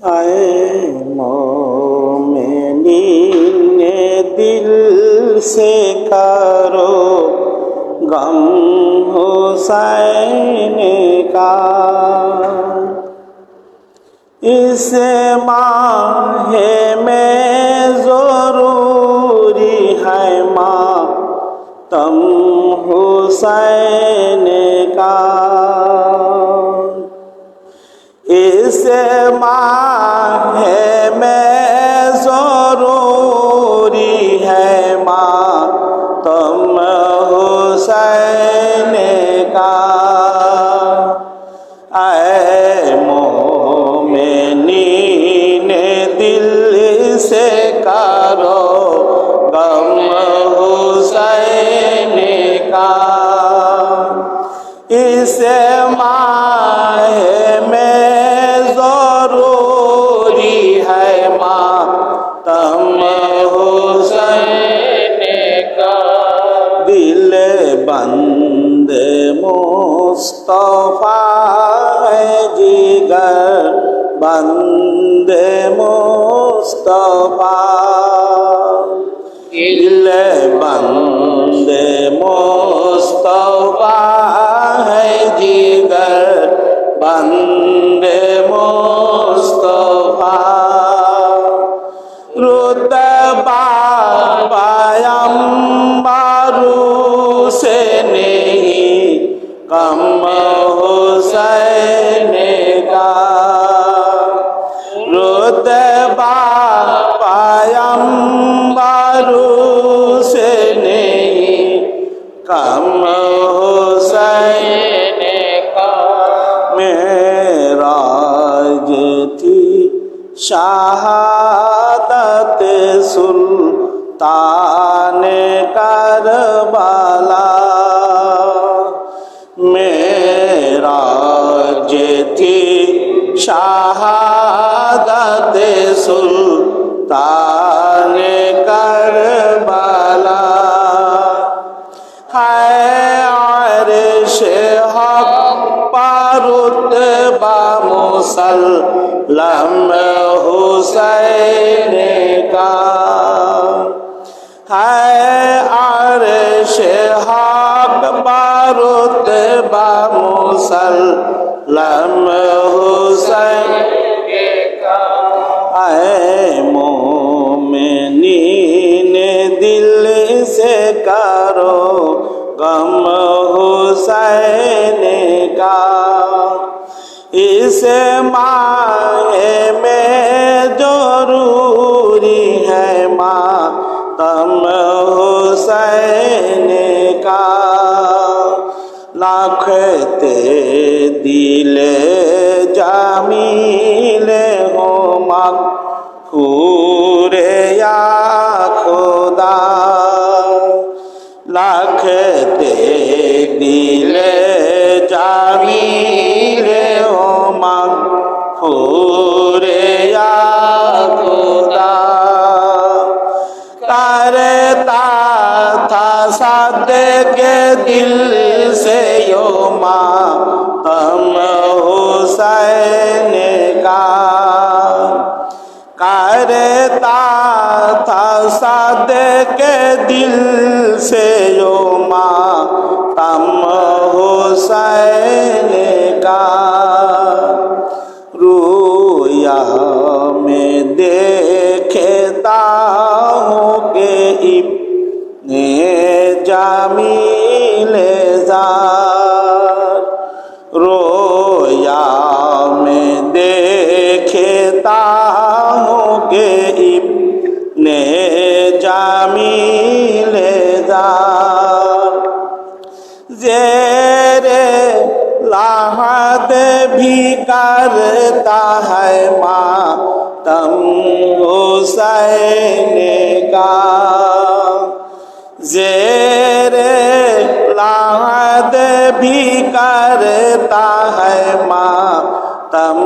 आए मोमिनी ने दिल से करो गम हुसैन का इस माहे में जरूरी है माँ तम हुसैन মা হে মুস্তফা জিগর বন্দে মুস্তফা। ইল বন্দে মো कम हुसैन का मेराज थी शहादत सुल्तान करबला मेराज थी शहादत सुल्तान का है अर्श हक पारुत बा मुसल्लम हुसैन आए मोमिनी ने दिल से करो गम हुसैन का इस माए খেতে দিলে জামিলে হোমাক কুরে খোদা। লাখ দিলে करता था सादे के दिल से यो माँ तम हुसैन का। करता था सादे के दिल से यो माँ तम খেতাম গে ইবনে জামিলে দা যে রে লাহাদ ভিকার তাহায় মা তম হুসাইন গা। যে রে লাহাদ ভিকার তাহায় মা তম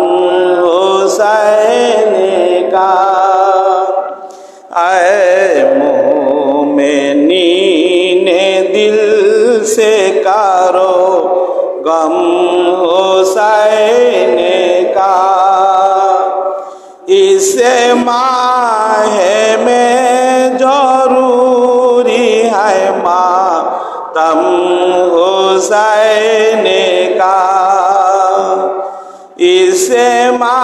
गम हुसैन का। इसे माहे में ज़रूरी है माँ तम हुसैन का। इसे में